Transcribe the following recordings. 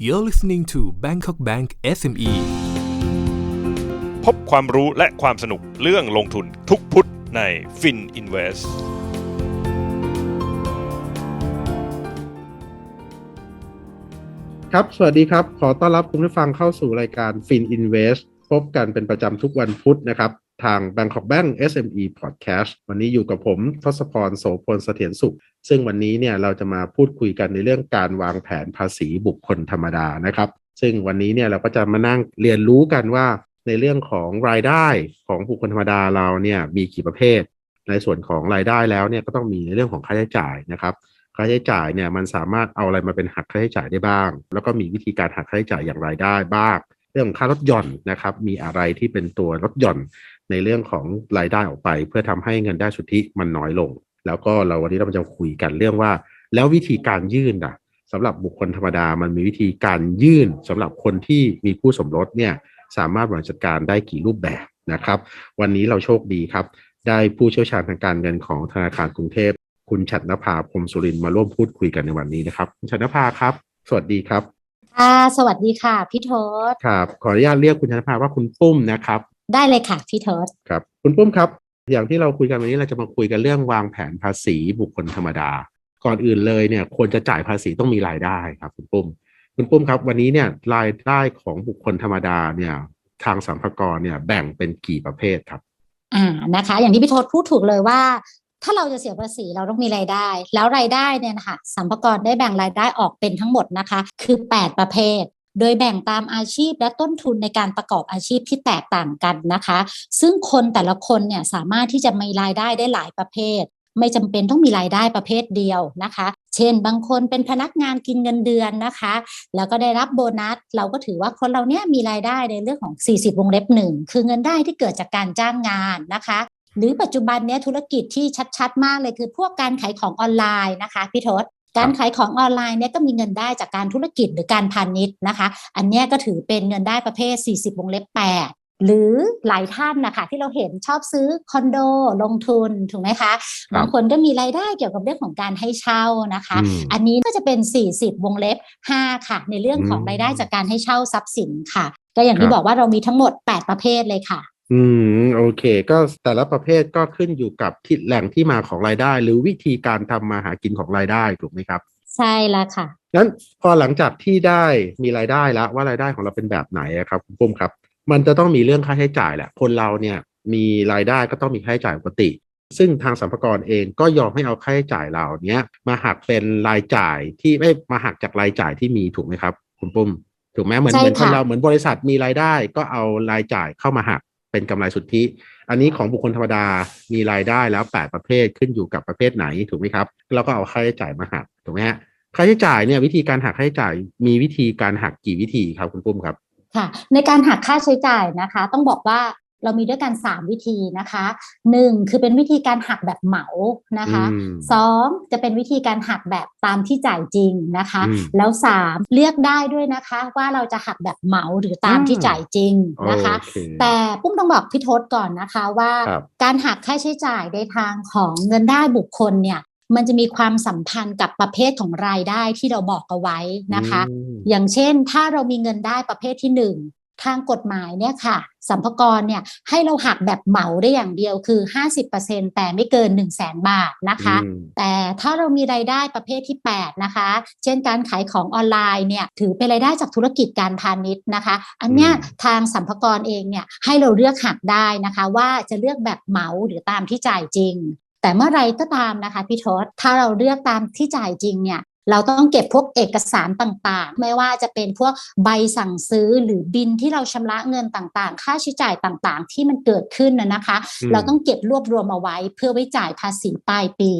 You're listening to Bangkok Bank SME พบความรู้และความสนุกเรื่องลงทุนทุกพุธใน Fin Invest ครับ สวัสดีครับ ขอต้อนรับคุณผู้ฟังเข้าสู่รายการ Fin Invest พบกันเป็นประจำทุกวันพุธนะครับ ทาง Bangkok Bank SME Podcast วันนี้อยู่กับผมทศพรโสพลเสถียรสุข ซึ่งวันนี้เนี่ยเราจะมาพูดคุยกันในเรื่องการวางแผนภาษีบุคคลธรรมดานะครับ ซึ่งวันนี้เนี่ยเราก็จะมานั่งเรียนรู้กันว่าในเรื่องของรายได้ของบุคคลธรรมดาเราเนี่ยมีกี่ประเภท ในส่วนของรายได้แล้วเนี่ยก็ต้องมีในเรื่องของค่าใช้จ่ายนะครับค่าใช้จ่ายเนี่ยมันสามารถเอาอะไรมาเป็นหักค่าใช้จ่ายได้บ้าง แล้วก็มีวิธีการหักค่าใช้จ่ายอย่างไรได้บ้าง เรื่องของค่ารถหย่อนนะครับมีอะไรที่เป็นตัวลดหย่อน ในเรื่องของรายได้ออกไป เพื่อทำให้เงินได้สุทธิมันน้อยลง แล้วก็เราวันนี้เราจะคุยกันเรื่องว่า แล้ววิธีการยื่นอะสำหรับบุคคลธรรมดามันมีวิธีการยื่นสำหรับคนที่มีคู่สมรสเนี่ยสามารถบริหารจัดการได้กี่รูปแบบนะครับ วันนี้เราโชคดีครับ ได้ผู้เชี่ยวชาญทางการเงินของธนาคารกรุงเทพ คุณฉัตรนภาพรหมสุรินทร์มาร่วมพูดคุยกันในวันนี้นะครับคุณฉัตรนภาครับ สวัสดีครับค่ะสวัสดีค่ะพี่โทษครับขออนุญาตเรียกคุณฉัตรนภาว่าคุณปุ้มนะครับ ได้เลยค่ะพี่โทษครับคุณปุ้มครับ อย่างที่เราคุยกันวันนี้เราจะมาคุยกันเรื่องวางแผนภาษีบุคคลธรรมดา ก่อนอื่นเลยเนี่ยควรจะจ่ายภาษีต้องมีรายได้ครับ คุณปุ้ม คุณปุ้มครับ วันนี้เนี่ยรายได้ของบุคคลธรรมดาเนี่ยทางสัมภากรเนี่ยแบ่งเป็นกี่ประเภทครับ อ่านะคะ อย่างที่พี่โทษพูดถูกเลยว่า ถ้าเราจะเสียภาษีเราต้องมีรายได้ แล้วรายได้เนี่ยนะคะสัมภากรได้แบ่งรายได้ออกเป็นทั้งหมดนะคะ คือ 8 ประเภท โดยแบ่งตามอาชีพและต้นทุนในการประกอบอาชีพที่แตกต่างกันนะคะ ซึ่งคนแต่ละคนเนี่ยสามารถที่จะมีรายได้ได้หลายประเภท ไม่จำเป็นต้องมีรายได้ประเภทเดียวนะคะ เช่น บางคนเป็นพนักงานกินเงินเดือนนะคะ แล้วก็ได้รับโบนัส เราก็ถือว่าคนเราเนี่ยมีรายได้ในเรื่องของ 40 วงเล็บหนึ่งคือเงินได้ที่เกิดจากการจ้างงานนะคะหรือปัจจุบันเนี้ยธุรกิจที่ชัดๆ มากเลยคือพวกการขายของออนไลน์นะคะพี่ทศ การขายของออนไลน์เนี่ยก็มีเงินได้จากการธุรกิจหรือการพาณิชย์นะคะ อันเนี้ยก็ถือเป็นเงินได้ประเภท 40 วงเล็บ 8หรือหลายท่านนะคะที่เราเห็นชอบซื้อคอนโดลงทุนถูกไหมคะครับบางคนก็มีรายได้เกี่ยวกับเรื่องของการให้เช่านะคะอืมอันนี้ก็จะเป็น 40 วงเล็บ 5 ค่ะ ในเรื่องของอืมรายได้จากการให้เช่าทรัพย์สินค่ะ ก็อย่างที่ครับบอกว่าเรามีทั้งหมด 8 ประเภทเลยค่ะ อืม โอเค ก็แต่ละประเภทก็ขึ้นอยู่กับที่แหล่งที่มาของรายได้ หรือวิธีการทำมาหากินของรายได้ถูกไหมครับ ใช่แล้วค่ะงั้นพอหลังจากที่ได้มีรายได้แล้วว่ารายได้ของเราเป็นแบบไหนอะครับคุณปุ้มครับ มันจะต้องมีเรื่องค่าใช้จ่ายแหละ คนเราเนี่ยมีรายได้ก็ต้องมีค่าใช้จ่ายปกติ ซึ่งทางสรรพากรเองก็ยอมให้เอาค่าใช้จ่ายเหล่าเนี้ยมาหักเป็นรายจ่ายที่ไม่มาหักจากรายจ่ายที่มีถูกไหมครับ คุณปุ้มถูกไหมเหมือนใช่เหมือนคนค่ะเราเหมือนบริษัทมีรายได้ก็เอารายจ่ายเข้ามาหัก เป็นกำไรสุทธิ อันนี้ของบุคคลธรรมดามีรายได้แล้ว 8 ประเภทขึ้นอยู่กับประเภทไหนถูกไหมครับ แล้วก็เอาค่าใช้จ่ายมาหักถูกไหมฮะค่าใช้จ่ายเนี่ยวิธีการหักค่าใช้จ่ายมีวิธีการหักกี่วิธีครับคุณปุ้มครับค่ะในการหักค่าใช้จ่ายนะคะ ต้องบอกว่า เรามีด้วยกัน 3 วิธีนะคะ 1 คือเป็นวิธีการหักแบบเหมานะคะอืมสองจะเป็นวิธีการหักแบบตามที่จ่ายจริงนะคะอืมแล้วสามเลือกได้ด้วยนะคะว่าเราจะหักแบบเหมาหรือตามที่จ่ายจริงนะคะโอเคแต่ปุ้มต้องบอกพี่ทศก่อนนะคะว่าครับการหักค่าใช้จ่ายในทางของเงินได้บุคคลเนี่ยมันจะมีความสัมพันธ์กับประเภทของรายได้ที่เราบอกเอาไว้นะคะอืมอย่างเช่น ถ้าเรามีเงินได้ประเภทที่หนึ่ง ทางกฎหมายเนี่ยค่ะสัมภากระเนี่ยให้เราหักแบบเหมาได้อย่างเดียวคือ 50%แต่ไม่เกิน 1 0 0 0 0แสนบาทนะคะอืมแต่ถ้าเรามีรายได้ประเภทที่ 8 นะคะ เช่นการขายของออนไลน์เนี่ยถือเป็นรายได้จากธุรกิจการพาณิชย์นะคะ อันเนี้ยอืมทางสัมภากระเองเนี่ยให้เราเลือกหักได้นะคะ ว่าจะเลือกแบบเหมาหรือตามที่จ่ายจริง แต่เมื่อไรก็ตามนะคะพี่ทศถ้าเราเลือกตามที่จ่ายจริงเนี่ย เราต้องเก็บพวกเอกสารต่างๆ ไม่ว่าจะเป็นพวกใบสั่งซื้อหรือบินที่เราชำระเงินต่างๆ ค่าใช้จ่ายต่างๆ ที่มันเกิดขึ้นนะนะคะอืมเราต้องเก็บรวบรวมเอาไว้เพื่อไว้จ่ายภาษีปลายปี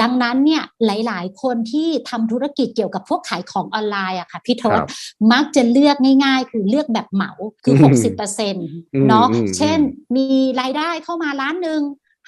ดังนั้นเนี่ยหลาย ๆ คนที่ทำธุรกิจเกี่ยวกับพวกขายของออนไลน์อะค่ะพี่ทคศรับมักจะเลือกง่าย ๆ คือเลือกแบบเหมาคืออืม60เปอร์เซ็นต์เนาะอืมอืมเช่นมีรายได้เข้ามาล้านหนึ่ง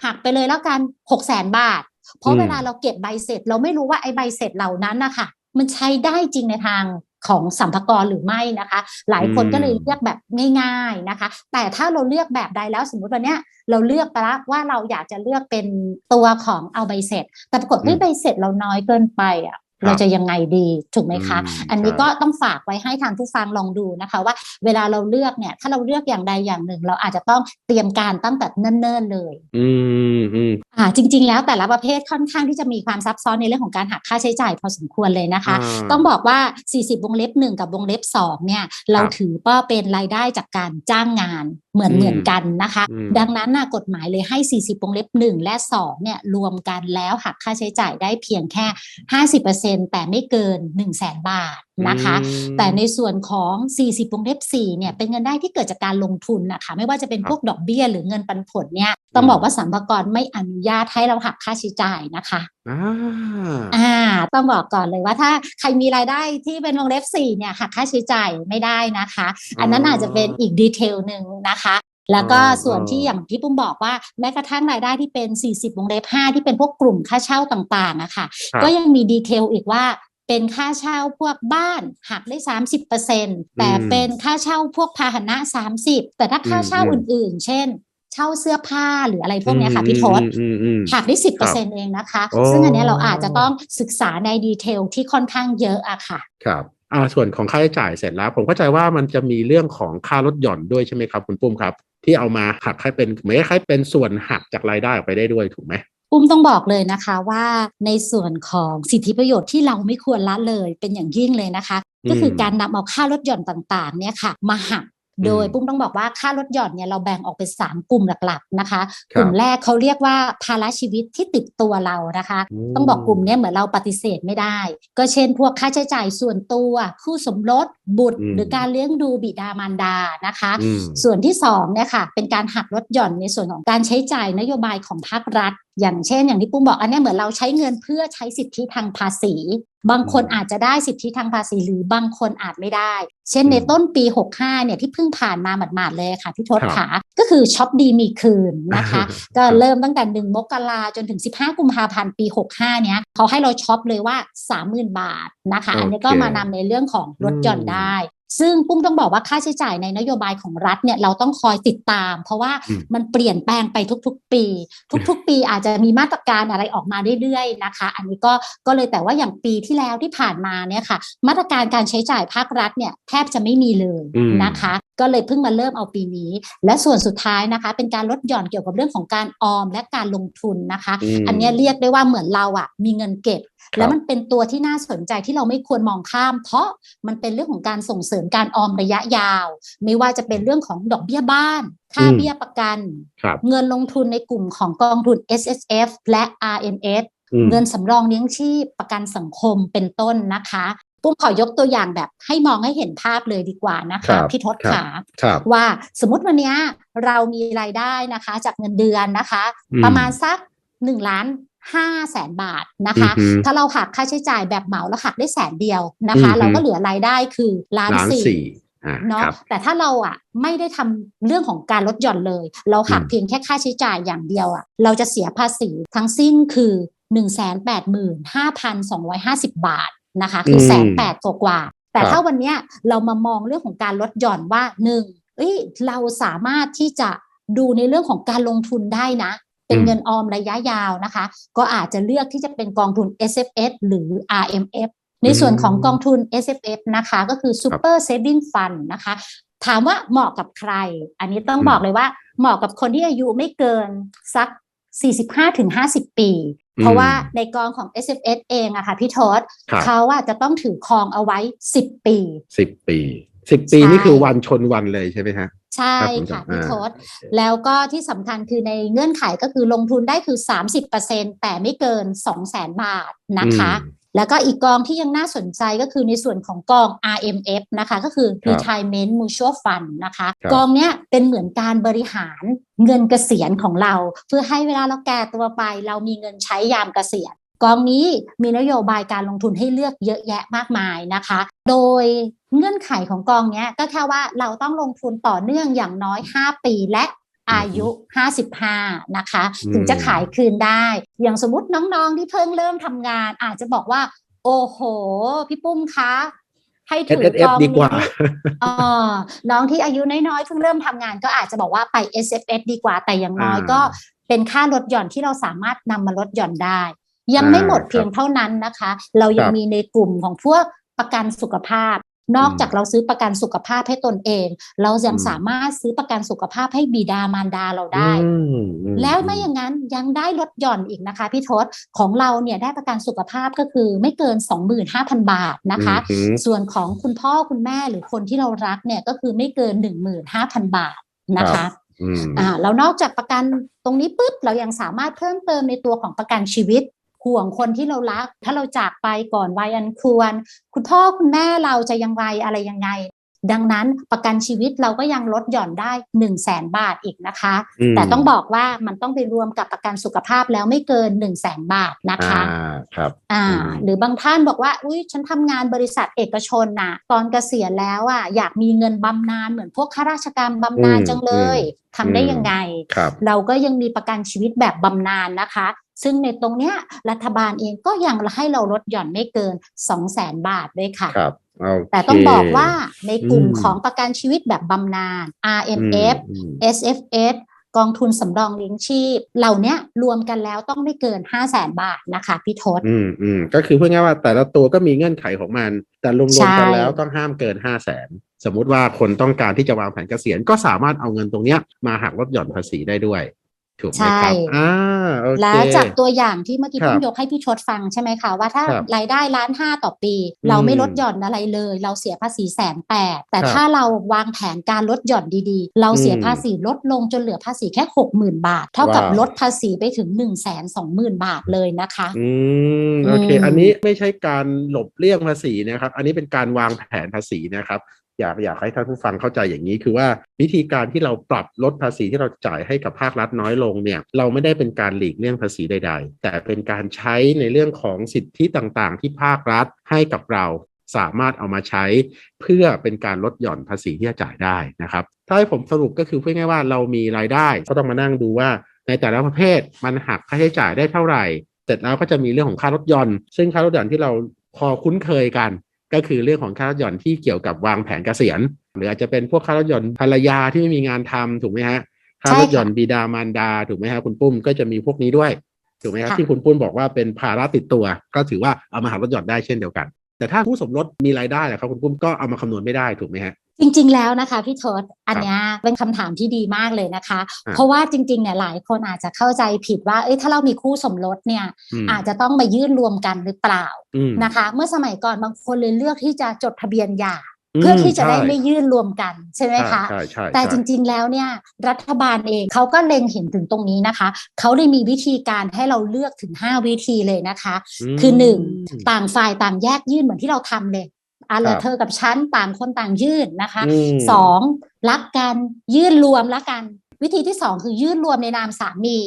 หักไปเลยแล้วกัน6 0แสนบาท เพราะเวลาเราเก็บใบเสร็จ เราไม่รู้ว่าไอ้ใบเสร็จเหล่านั้นนะคะมันใช้ได้จริงในทางของสัมภากระหรือไม่นะคะ หลายคนอืมก็เลยเลือกแบบง่ายๆนะคะ แต่ถ้าเราเลือกแบบใดแล้วสมมุติวันเนี้ยเราเลือกไปแล้วว่าเราอยากจะเลือกเป็นตัวของเอาใบเสร็จ แต่ปรากฏว่าใบเสร็จเราน้อยเกินไปอะ เราจะยังไงดีถูกไหมคะอืมอันนี้ใช่ก็ต้องฝากไว้ให้ทางผู้ฟังลองดูนะคะ ว่าเวลาเราเลือกเนี่ยถ้าเราเลือกอย่างใดอย่างหนึ่ง เราอาจจะต้องเตรียมการตั้งแต่เนิ่นๆเลย อืมอืมอ่าจริง ๆ แล้วแต่ละประเภทค่อนข้างที่จะมีความซับซ้อนในเรื่องของการหักค่าใช้จ่ายพอสมควรเลยนะคะอ่าต้องบอกว่า 40 วงเล็บ 1 กับวงเล็บ 2 เนี่ย เราครับถือว่าเป็นรายได้จากการจ้างงานเหมือนอืมเหมือนกันนะคะอืมดังนั้นน่ะกฎหมายเลยให้ 40วงเล็บ 1 และ 2 เนี่ยรวมกันแล้วหักค่าใช้จ่ายได้เพียงแค่ 50%แต่ไม่เกิน 1 0 0 0 0แสนบาทนะคะอืมแต่ในส่วนของ 40วงเล็บ4เนี่ยเป็นเงินได้ที่เกิดจากการลงทุนนะคะไม่ว่าจะเป็นครับพวกดอกเบี้ยหรือเงินปันผลเนี่ยต้องอืมบอกว่าสัมภากรไม่อนุญาตให้เราหักค่าใช้จ่ายนะคะอ่าอ่าต้องบอกก่อนเลยว่าถ้าใครมีรายได้ที่เป็นวงเล็บ4เนี่ยหักค่าใช้จ่ายไม่ได้นะคะ อันนั้นอาจจะเป็นอีกดีเทลหนึ่งนะคะแล้วก็อ๋อส่วนที่อย่างที่ปุ้มบอกว่าแม้กระทั่งรายได้ที่เป็น 40วงเล็บ5ที่เป็นพวกกลุ่มค่าเช่าต่างๆอะค่ะครับก็ยังมีดีเทลอีกว่า เป็นค่าเช่าพวกบ้านหักได้30%แต่อืมเป็นค่าเช่าพวกพาหนะ30แต่ถ้าค่าเช่าอืมอื่น ๆ เช่น เช่าเสื้อผ้าหรืออะไรพวกเนี้ยค่ะพี่ทศอืมอืมอืมหักได้สิบคเปรัอบร์เซ็นต์เองนะคะโอ้ซึ่งอันเนี้ยเราอาจจะต้องศึกษาในดีเทลที่ค่อนข้างเยอะอะค่ะ ครับอ่าส่วนของค่าใช้จ่ายเสร็จแล้ว ผมเข้าใจว่ามันจะมีเรื่องของค่าลดหย่อนด้วยใช่ไหมครับคุณปุ้มครับ ที่เอามาหักให้เป็นเหมือนคล้ายๆเป็นส่วนหักจากรายได้ออกไปได้ด้วยถูกไหม ปุ้มต้องบอกเลยนะคะว่าในส่วนของสิทธิประโยชน์ที่เราไม่ควรละเลยเป็นอย่างยิ่งเลยนะคะอืมก็คือการนำเอาค่าลดหย่อนต่างๆเนี่ยค่ะมาหักโดยอืมปุ้มต้องบอกว่าค่าลดหย่อนเนี่ยเราแบ่งออกเป็นสามกลุ่มหลักๆนะคะครับกลุ่มแรกเขาเรียกว่าภาระชีวิตที่ติดตัวเรานะคะอืมต้องบอกกลุ่มเนี้ยเหมือนเราปฏิเสธไม่ได้ ก็เช่น พวกค่าใช้จ่ายส่วนตัวคู่สมรสบุตรอืมหรือการเลี้ยงดูบิดามารดานะคะอืมส่วนที่สองเนี่ยค่ะเป็นการหักลดหย่อนในส่วนของการใช้จ่ายนโยบายของภาครัฐอย่างเช่น อย่างที่ปุ้มบอกอันเนี้ยเหมือนเราใช้เงินเพื่อใช้สิทธิทางภาษี บางคนอืมอาจจะได้สิทธิทางภาษีหรือบางคนอาจไม่ได้ เช่นในอืมต้นปี 65 เนี่ยที่เพิ่งผ่านมาหมาดๆเลยค่ะพี่ทศครับขาก็คือช็อปดีมีคืนนะคะ ก็ครับเริ่มตั้งแต่ 1 มกราจนถึง 15 กุมภาพันธ์ปี 65 เนี้ยเขาให้เราช็อปเลยว่า 30,000 บาทนะคะ อันนี้ก็โอเคมานำในเรื่องของลดหย่อนอืมได้ ซึ่งปุ้มต้องบอกว่าค่าใช้จ่ายในนโยบายของรัฐเนี่ยเราต้องคอยติดตาม เพราะว่าอืมมันเปลี่ยนแปลงไปทุก ๆ ปี ทุก ๆ ปีอาจจะมีมาตรการอะไรออกมาเรื่อยๆนะคะ อันนี้ก็ก็เลยแต่ว่าอย่างปีที่แล้วที่ผ่านมาเนี่ยค่ะ มาตรการการใช้จ่ายภาครัฐเนี่ยแทบจะไม่มีเลยอืมนะคะ ก็เลยเพิ่งมาเริ่มเอาปีนี้ และส่วนสุดท้ายนะคะ เป็นการลดหย่อนเกี่ยวกับเรื่องของการออมและการลงทุนนะคะมอันเนี้ยเรียกได้ว่าเหมือนเราอะมีเงินเก็บครับ แล้วมันเป็นตัวที่น่าสนใจที่เราไม่ควรมองข้าม เพราะมันเป็นเรื่องของการส่งเสริมการออมระยะยาว ไม่ว่าจะเป็นเรื่องของดอกเบี้ยบ้าน ค่าอืมเบี้ยประกันครับเงินลงทุนในกลุ่มของกองทุน S S F และ R M S อืมเงินสำรองเลี้ยงชีพประกันสังคมเป็นต้นนะคะปุ้มขอยกตัวอย่างแบบให้มองให้เห็นภาพเลยดีกว่านะครัคะบพี่ทศครับขาครับว่าสมมติวันเนี้ยเรามีรายได้นะคะ จากเงินเดือนนะคะอืมประมาณสักหนึ่งล้าน ห้าแสนบาทนะคะอือฮึถ้าเราหักค่าใช้จ่ายแบบเหมาแล้วหักได้แสนเดียวนะคะอือฮึเราก็เหลือรายได้คือล้านล้านสี่สี่อ่าเนาะครับแต่ถ้าเราอะไม่ได้ทำเรื่องของการลดหย่อนเลย เราหักอืมเพียงแค่ค่าใช้จ่ายอย่างเดียวอะเราจะเสียภาษีทั้งสิ้นคือ 1 8 5 5 2 5 0 บาทนะคะ คืออืมแสนแปดกว่าๆแต่ครับถ้าวันเนี้ยเรามามองเรื่องของการลดหย่อนว่าหนึ่งเอ้ยเราสามารถที่จะดูในเรื่องของการลงทุนได้นะ เป็นเงินออมระยะยาวนะคะ ก็อาจจะเลือกที่จะเป็นกองทุน S F S หรือ R M F ในส่วนของกองทุน S F F นะคะก็คือ Super Saving Fund นะคะ ถามว่าเหมาะกับใคร อันนี้ต้องอืมบอกเลยว่าเหมาะกับคนที่อายุไม่เกินสัก 45-50 ปี เพราะว่าในกองของ S F S เองอะค่ะพี่ทศครับเขาอะจะต้องถือครองเอาไว้ 10 ปีสิบปี สิบปีใช่นี่คือวันชนวันเลยใช่ไหมฮะ ใช่รับผมค่ะจำพี่อ่าทศแล้วก็ที่สำคัญคือในเงื่อนไขก็คือลงทุนได้คือ 30%แต่ไม่เกิน 200,000บาทนะคะอืมแล้วก็อีกกองที่ยังน่าสนใจก็คือในส่วนของกอง RMF นะคะ ก็คือครับ Retirement Mutual Fund นะคะครับกองเนี้ยเป็นเหมือนการบริหารเงินเกษียณของเรา เพื่อให้เวลาเราแก่ตัวไป เรามีเงินใช้ยามเกษียณ กองนี้มีนโยบายการลงทุนให้เลือกเยอะแยะมากมายนะคะ โดยเงื่อนไขของกองเนี้ยก็แค่ว่าเราต้องลงทุนต่อเนื่องอย่างน้อย 5 ปีและอายุ 55 นะคะอืมถึงจะขายคืนได้ อย่างสมมติน้องๆที่เพิ่งเริ่มทำงาน อาจจะบอกว่า โอ้โห พี่ปุ้มคะให้ S ถือ S ก F องดีกว่านี้เออน้องที่อายุน้อยๆเพิ่งเริ่มทำงานก็อาจจะบอกว่าไป S F S ดีกว่าแต่อย่างน้อยอ่าก็เป็นค่าลดหย่อนที่เราสามารถนำมาลดหย่อนได้ ยังไม่หมดอ่าเพียงเท่านั้นนะคะ เรายัคงรับมีในกลุ่มของพวกประกันสุขภาพ นอกอืมจากเราซื้อประกันสุขภาพให้ตนเอง เรายังอืมสามารถซื้อประกันสุขภาพให้บิดามารดาเราได้อืมอืมแล้วไม่อย่างนั้นยังได้ลดหย่อนอีกนะคะพี่ทศของเราเนี่ยได้ประกันสุขภาพก็คือไม่เกิน 25,000 บาทนะคะอืมส่วนของคุณพ่อคุณแม่หรือคนที่เรารักเนี่ยก็คือไม่เกิน 15,000 บาทนะครัคะบอืมอ่าแล้วนอกจากประกันตรงนี้ปุ๊บเรายังสามารถเพิ่มเติมในตัวของประกันชีวิต ห่วงคนที่เรารัก ถ้าเราจากไปก่อนวัยอันควร คุณพ่อคุณแม่เราจะยังไงอะไรยังไง ดังนั้นประกันชีวิตเราก็ยังลดหย่อนได้1 0 0 0 0แสนบาทอีกนะคะมแต่ต้องบอกว่ามันต้องไปรวมกับประกันสุขภาพแล้วไม่เกิน1 0 0 0 0แสนบาทนะคะอ่าครับอ่าอืมหรือบางท่านบอกว่าอุ้ยฉันทำงานบริษัทเอกชนน่ะ ตอนเกษียณแล้วอะอยากมีเงินบำนาญเหมือนพวกข้าราชการบำนาญอืมจังเลยอืมทำได้อืมยังไงครับเราก็ยังมีประกันชีวิตแบบบำนาญนะคะ ซึ่งในตรงเนี้ยรัฐบาลเองก็ยังให้เราลดหย่อนไม่เกิน 2 0 0แสนบาทด้วยค่ะ ครับโอเค แต่ต้องบอกว่าในกลุ่มอืมของประกันชีวิตแบบบำนาญ RMF อืม SFS กองทุนสำรองเลี้ยงชีพ เหล่าเนี้ยรวมกันแล้วต้องไม่เกิน 5 0 0แสนบาทนะคะพี่ทศอืมอืมก็คือพูดง่ายๆว่าแต่ละตัวก็มีเงื่อนไขของมัน แต่รวใช่มๆกันแล้วต้องห้ามเกินห้าแสนสมมุติว่าคนต้องการที่จะวางแผนเกษียณก็สามารถเอาเงินตรงเนี้ยมาหักลดหย่อนภาษีได้ด้วย ถูกไหมครับใช่อ่าโอเคแล้วจากตัวอย่างที่เมื่อกี้ครับเพิ่งยกให้พี่ชดฟังใช่ไหมคะ ว่าถ้าครับรายได้ล้านห้าต่อปีอืมเราไม่ลดหย่อนอะไรเลย เราเสียภาษีแสนแปดแต่ครับถ้าเราวางแผนการลดหย่อนดีๆ เราเสียอืมภาษีลดลงจนเหลือภาษีแค่หกหมื่นบาท เท่ากับว้าวลดภาษีไปถึงหนึ่งแสนสองหมื่นบาทเลยนะคะ อืมโอเคอืมอันนี้ไม่ใช่การหลบเลี่ยงภาษีนะครับ อันนี้เป็นการวางแผนภาษีนะครับ อยากอยากให้ท่านผู้ฟังเข้าใจอย่างนี้ คือว่าวิธีการที่เราปรับลดภาษีที่เราจ่ายให้กับภาครัฐน้อยลงเนี่ยเราไม่ได้เป็นการหลีกเลี่ยงภาษีใด ๆ แต่เป็นการใช้ในเรื่องของสิทธิต่างๆ ที่ภาครัฐให้กับเราสามารถเอามาใช้เพื่อเป็นการลดหย่อนภาษีที่จะจ่ายได้นะครับถ้าให้ผมสรุปก็คือพูดง่ายว่าเรามีรายได้ก็ต้องมานั่งดูว่าในแต่ละประเภทมันหักค่าใช้จ่ายได้เท่าไหร่ เสร็จแล้วก็จะมีเรื่องของค่ารถยนต์ซึ่งค่ารถยนต์ที่เราพอคุ้นเคยกัน ก็คือเรื่องของค่ารถยนต์ที่เกี่ยวกับวางแผนเกษียณ หรืออาจจะเป็นพวกค่ารถยนต์ภรรยาที่ไม่มีงานทำถูกไหมฮะค่ารถยนต์บิดามารดาถูกไหมฮะคุณปุ้มก็จะมีพวกนี้ด้วยถูกไหมครับค่ะที่คุณปุ้มบอกว่าเป็นภาระติดตัว ก็ถือว่าเอามาหักลดหย่อนได้เช่นเดียวกัน แต่ถ้าผู้สมรสมีรายได้แหละครับคุณปุ้มก็เอามาคำนวณไม่ได้ถูกไหมฮะ จริงๆแล้วนะคะพี่ทศอันเนี้ยเป็นคำถามที่ดีมากเลยนะคะอะเพราะว่าจริงๆเนี่ยหลายคนอาจจะเข้าใจผิดว่าเอ้ยถ้าเรามีคู่สมรสเนี่ยมอาจจะต้องมายื่นรวมกันหรือเปล่าอืมนะคะ เมื่อสมัยก่อนบางคนเลยเลือกที่จะจดทะเบียนหย่าเพื่อที่จะได้ไม่ยื่นรวมกันใช่ไหมคะใช่ใช่แต่ใช่จริงๆแล้วเนี่ยรัฐบาลเองเขาก็เล็งเห็นถึงตรงนี้นะคะ เขาเลยมีวิธีการให้เราเลือกถึง 5 วิธีเลยนะคะมคือหนึ่งต่างฝ่ายต่างแยกยื่นเหมือนที่เราทำเลย อะเหลครัอบเธอกับฉันต่างคนต่างยื่นนะคะอืมสองรักกันยื่นรวมละกัน วิธีที่สองคือยื่นรวมในนามสามี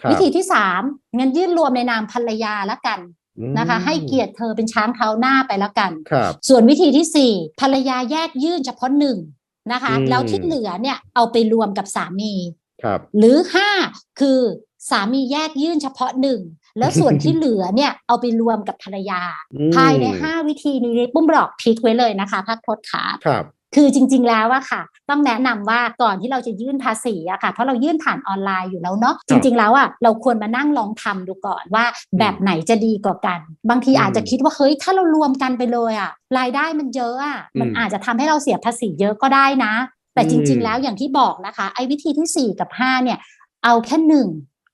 ครับวิธีที่สามเงินยื่นรวมในนามภรรยาละกันอืมนะคะ ให้เกียรติเธอเป็นช้างเท้าหน้าไปละกันครับส่วนวิธีที่สี่ภรรยาแยกยื่นเฉพาะหนึ่งนะคะอืมแล้วที่เหลือเนี่ยเอาไปรวมกับสามีครับหรือห้าคือสามีแยกยื่นเฉพาะหนึ่ง แล้วส่วนที่เหลือเนี่ยเอาไปรวมกับภรรยาอืมภายใน5วิธีนี้ปุ้มบอกทริกไว้เลยนะคะพักพดขาครับคือจริง ๆ แล้วอะค่ะ ต้องแนะนำว่าก่อนที่เราจะยื่นภาษีอะค่ะ เพราะเรายื่นผ่านออนไลน์อยู่แล้วเนาะจริง ๆ แล้วอะเราควรมานั่งลองทำดูก่อนว่า แบบไหนจะดีกว่ากัน บางทีอืมอาจจะคิดว่าเฮ้ยถ้าเรารวมกันไปเลยอะรายได้มันเยอะอะมันอืมอาจจะทำให้เราเสียภาษีเยอะก็ได้นะ แต่จริงอืมๆแล้วอย่างที่บอกนะคะไอ้วิธีที่สี่กับห้าเนี่ย เอาแค่หนึ่ง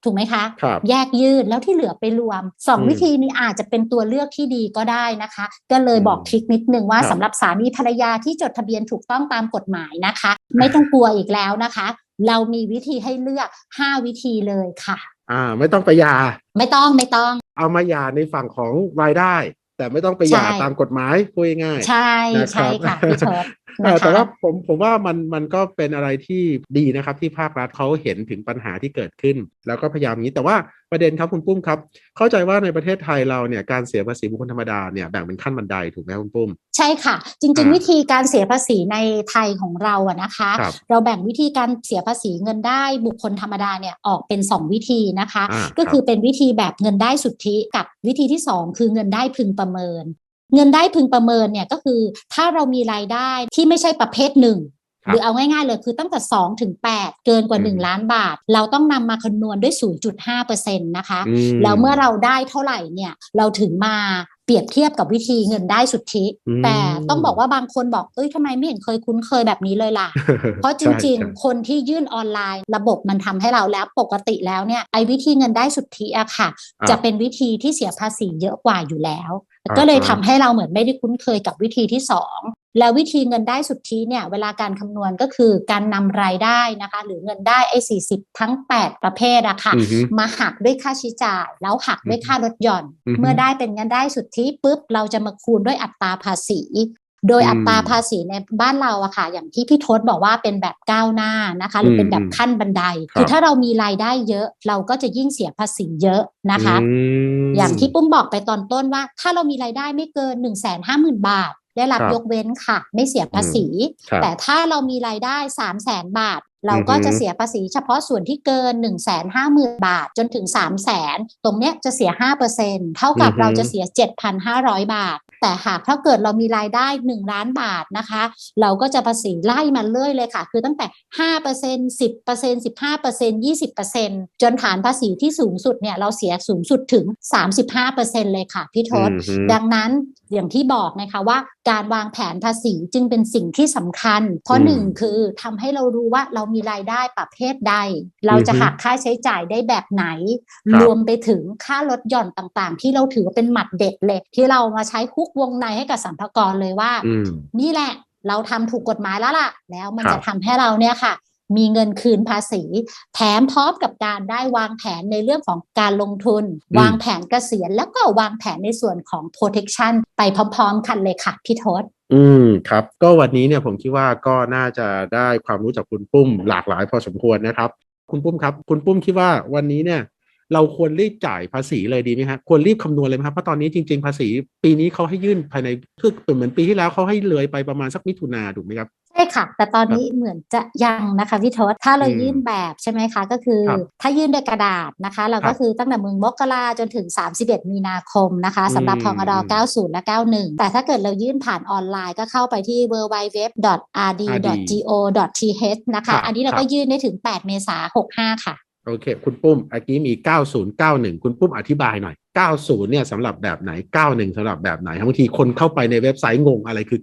ถูกไหมคะครับแยกยืดแล้วที่เหลือไปรวมสองอืมวิธีนี้อาจจะเป็นตัวเลือกที่ดีก็ได้นะคะ ก็เลยอืมบอกทริคนิดนึงว่าครับสำหรับสามีภรรยาที่จดทะเบียนถูกต้องตามกฎหมายนะคะ ไม่ต้องกลัวอีกแล้วนะคะ เรามีวิธีให้เลือก 5 วิธีเลยค่ะ อ่า ไม่ต้องไปหยา ไม่ต้องไม่ต้อง เอามาหยาในฝั่งของรายได้แต่ไม่ต้องไปหยาใช่ตามกฎหมายพูดง่ายๆใช่นะครับใช่ค่ะพี่เชิร์เออนะ แต่คะว่าผมผมว่ามันมันก็เป็นอะไรที่ดีนะครับ ที่ภาครัฐเขาเห็นถึงปัญหาที่เกิดขึ้น แล้วก็พยายามนี้แต่ว่าประเด็นครับคุณปุ้มครับ เข้าใจว่าในประเทศไทยเราเนี่ยการเสียภาษีบุคคลธรรมดาเนี่ยแบ่งเป็นขั้นบันไดถูกไหมคุณปุ้ม ใช่ค่ะ จริงอ่าๆวิธีการเสียภาษีในไทยของเราอะนะคะครับเราแบ่งวิธีการเสียภาษีเงินได้บุคคลธรรมดาเนี่ยออกเป็น 2 วิธีนะคะอ่าก็คือเป็นวิธีแบบเงินได้สุทธิกับวิธีที่ 2 คือเงินได้พึงประเมิน เงินได้พึงประเมินเนี่ยก็คือถ้าเรามีรายได้ที่ไม่ใช่ประเภทหนึ่งครับหรือเอาง่ายๆเลยคือตั้งแต่2ถึง8เกินกว่าอืม1ล้านบาท เราต้องนำมาคำนวณด้วย 0.5%นะคะอืมแล้วเมื่อเราได้เท่าไหร่เนี่ยเราถึงมาเปรียบเทียบกับวิธีเงินได้สุทธิอืมแต่ต้องบอกว่าบางคนบอกเอ้ยทำไมไม่เห็นเคยคุ้นเคยแบบนี้เลยล่ะ เพราะจริงใช่ๆคนที่ยื่นออนไลน์ ระบบมันทำให้เราแล้วปกติแล้วเนี่ยไอ้วิธีเงินได้สุทธิอะค่ะอ่าจะเป็นวิธีที่เสียภาษีเยอะกว่าอยู่แล้วอ่า ก็เลยอ่าทำให้เราเหมือนไม่ได้คุ้นเคยกับวิธีที่สองแล้ววิธีเงินได้สุทธิเนี่ยเวลาการคำนวณก็คือการนำรายได้นะคะ หรือเงินได้ไอ้สี่สิบทั้ง 8 ประเภทอะค่ะอือฮึมาหักด้วยค่าใช้จ่าย แล้วหักด้วยค่าลดหย่อนอือฮึเมื่อได้เป็นเงินได้สุทธิปุ๊บเราจะมาคูณด้วยอัตราภาษี โดยอืมอัตราภาษีในบ้านเราอะค่ะ อย่างที่พี่ทศบอกว่าเป็นแบบก้าวหน้านะคะหรือเป็นแบบขั้นบันไดครับคือถ้าเรามีรายได้เยอะเราก็จะยิ่งเสียภาษีเยอะนะคะอืมอย่างที่ปุ้มบอกไปตอนต้นว่า ถ้าเรามีรายได้ไม่เกิน1 5 0 0 0 0บาท ได้รับครับยกเว้นค่ะ ไม่เสียภาษีครับแต่ถ้าเรามีรายได้3 0 0 0 0 0บาทเราก็อือฮึจะเสียภาษีเฉพาะส่วนที่เกิน 1 5 0 0 0 0 บาทจนถึง 3 0 0 0 0 0 ตรงเนี้ยจะเสีย 5%เท่ากับอือฮึเราจะเสีย 7,500 บาท แต่หากถ้าเกิดเรามีรายได้ 1 ล้านบาทนะคะ เราก็จะภาษีไล่มาเรื่อยเลยค่ะ คือตั้งแต่ 5% 10% 15% 20%จนฐานภาษีที่สูงสุดเนี่ยเราเสียสูงสุดถึง 35%เลยค่ะพี่ทศอือฮึดังนั้นอย่างที่บอกนะคะว่าการวางแผนภาษีจึงเป็นสิ่งที่สำคัญ เพราะอืมหนึ่งคือทำให้เรารู้ว่าเรามีรายได้ประเภทใด เราจะอือฮึหักค่าใช้จ่ายได้แบบไหนครับรวมไปถึงค่าลดหย่อนต่างๆ ที่เราถือว่าเป็นหมัดเด็ดเลย ที่เรามาใช้คุกวงในให้กับสัมภากรเลยว่าอืมนี่แหละเราทำถูกกฎหมายแล้วล่ะ แล้วมันครับจะทำให้เราเนี่ยค่ะ มีเงินคืนภาษี แถมพร้อมกับการได้วางแผนในเรื่องของการลงทุน วางแผนเกษียณ แล้วก็วางแผนในส่วนของ protection ไปพร้อมๆ กันเลยค่ะพี่ทศอืมครับ ก็วันนี้เนี่ยผมคิดว่าก็น่าจะได้ความรู้จากคุณปุ้มหลากหลายพอสมควรนะครับ คุณปุ้มครับ คุณปุ้มคิดว่าวันนี้เนี่ย เราควรรีบจ่ายภาษีเลยดีไหมฮะควรรีบคำนวณเลยไหมครับเพราะตอนนี้จริง ๆ ภาษีปีนี้เขาให้ยื่นภายในคือเหมือนปีที่แล้วเขาให้เลยไปประมาณสักมิถุนาถูกไหมครับใช่ค่ะ แต่ตอนนี้เหมือนจะยังนะคะพี่ทศถ้าเราอืมยื่นแบบใช่ไหมคะก็คือครับถ้ายื่นด้วยกระดาษนะคะ เราครัก็บคือตั้งแต่มึงมกราจนถึง 31 มีนาคมนะคะสำหรับอืมพงด90 และ 91 แต่ถ้าเกิดเรายื่นผ่านออนไลน์ก็เข้าไปที่ www.rd.go.th นะครัคะบอันนี้เราครัก็บยื่นได้ถึง 8 เมษายน65 ค่ะ โอเค คุณปุ้มเมื่อกี้มี 9091 คุณปุ้มอธิบายหน่อย 90 เนี่ยสำหรับแบบไหน 91สำหรับแบบไหนบางทีคนเข้าไปในเว็บไซต์งงอะไรคือ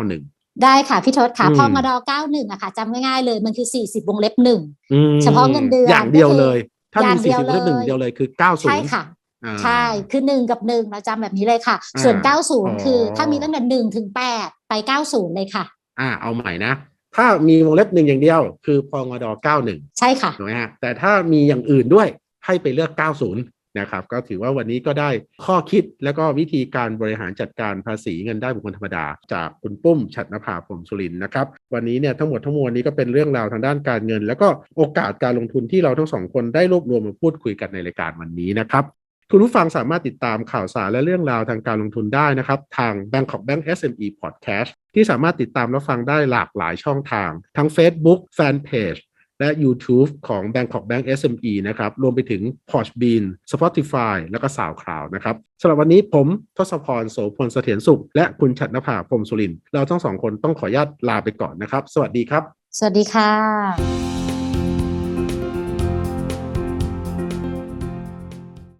9091ได้ค่ะพี่ทศค่ะอืมพงด91อะค่ะจำง่ายๆเลยมันคือ 40 วงเล็บหนึ่งอืมเฉพาะเงินเดือนอย่างเดียวก็คือเลย ถ้าอย่ามีงเดียว40เลือกหนึ่งเลยเดียวเลยคือ 90 ใช่ค่ะอ่าใช่ คือ 1 กับ 1 เราจำแบบนี้เลยค่ะ ส่วนอ่า90 คือถ้ามีตั้งแต่1ถึง 8 ไป 90 เลยค่ะ อ่าเอาใหม่นะ ถ้ามีวงเล็บหนึ่งอย่างเดียว คือพงด91 ใช่ค่ะถูกไหมฮะแต่ถ้ามีอย่างอื่นด้วยให้ไปเลือก 90 นะครับ ก็ถือว่าวันนี้ก็ได้ข้อคิดแล้วก็วิธีการบริหารจัดการภาษีเงินได้บุคคลธรรมดา จากคุณปุ้มฉัตรนภาพรหมสุรินทร์นะครับ วันนี้เนี่ยทั้งหมดทั้งมวลนี้ก็เป็นเรื่องราวทางด้านการเงิน แล้วก็โอกาสการลงทุนที่เราทั้งสองคนได้รวบรวมมาพูดคุยกันในรายการวันนี้นะครับ คุณผู้ฟังสามารถติดตามข่าวสารและเรื่องราวทางการลงทุนได้นะครับ ทาง Bangkok Bank SME Podcast ที่สามารถติดตามรับฟังได้หลากหลายช่องทาง ทั้ง Facebook Fanpage และ YouTube ของ Bangkok Bank SME นะครับ รวมไปถึง Podbean Spotify แล้วก็ SoundCloud นะครับสำหรับวันนี้ผมทศพรโสพลเสถียรสุข และคุณฉัตรนภาพรมสุริน เราทั้งสองคนต้องขออนุญาตลาไปก่อนนะครับ สวัสดีครับ สวัสดีค่ะ